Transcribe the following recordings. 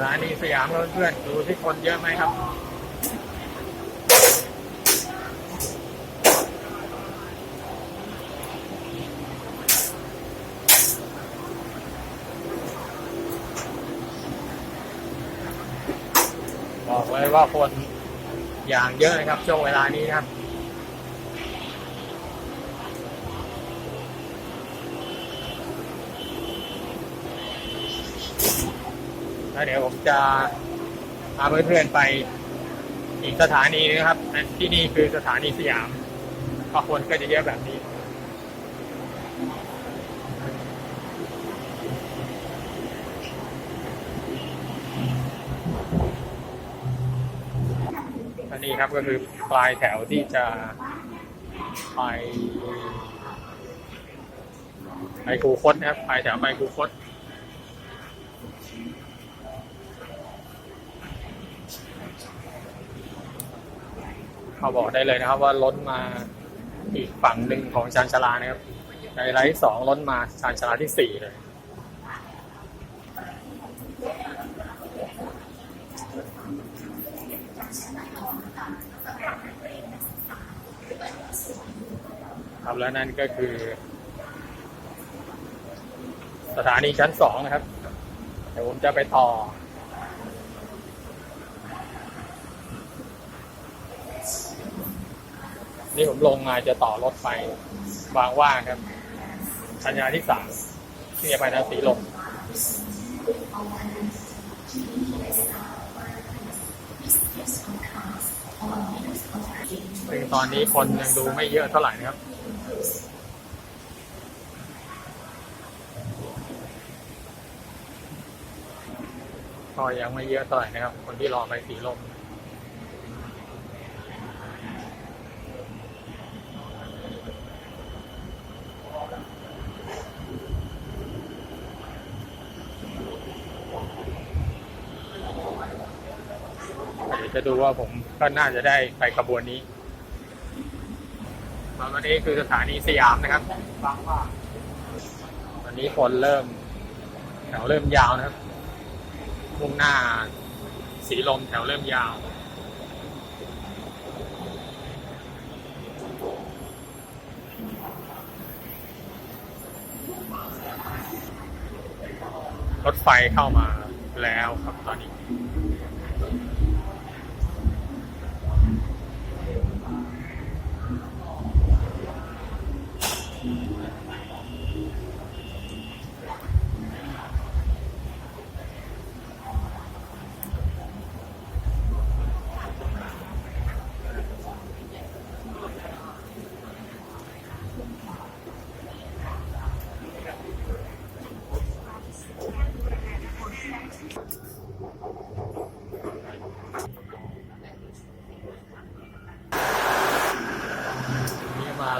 สถานีสยามครับเพื่อนดูที่คนเยอะไหมครับบอกเลยว่าคนอย่างเยอะนะครับช่วงเวลานี้นะครับ แล้วเดี๋ยวผมจะพาเพื่อนๆไปอีกสถานีนะครับ ที่นี่คือสถานีสยามก็คนก็จะเยอะแบบนี้ อันนี้ครับก็คือปลายแถวที่จะไปไปคูคตนะครับปลายแถวไปคูคต เขาบอกได้เลยนะครับ ว่าล้นมาอีกฝั่งหนึ่งของชานชาลานะครับ ในไลท์สองล้นมาชานชาลาที่สี่เลยครับแล้วนั่นก็คือ สถานีชั้นสองนะครับ เดี๋ยวผมจะไปต่อ นี่ผมลงมาจะต่อรถไปบางว่าครับสัญญาที่สามที่จะไปทางสีลมซึ่งตอนนี้คนยังดูไม่เยอะเท่าไหร่นะครับก็ยังไม่เยอะเท่าไหร่นะครับ คนที่รอไปสีลม ดี๋ยวจะดูว่าผมก็น่าจะได้ไปขบวนนี้ตอนนี้คือสถานีสยามนะครับบางว่าตอนนี้คนเริ่มแถวเริ่มยาวนะครับมุ่งหน้าสีลมแถวเริ่มยาวรถไฟเข้ามาแล้วครับตอนนี้ นี่มาล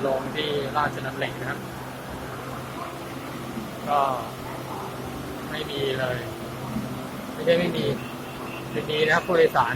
ลงที่ราชดำเนินนะครับ ก็ไม่มีเลย ไม่ใช่ไม่มีจะมีนะครับผู้โดยสาร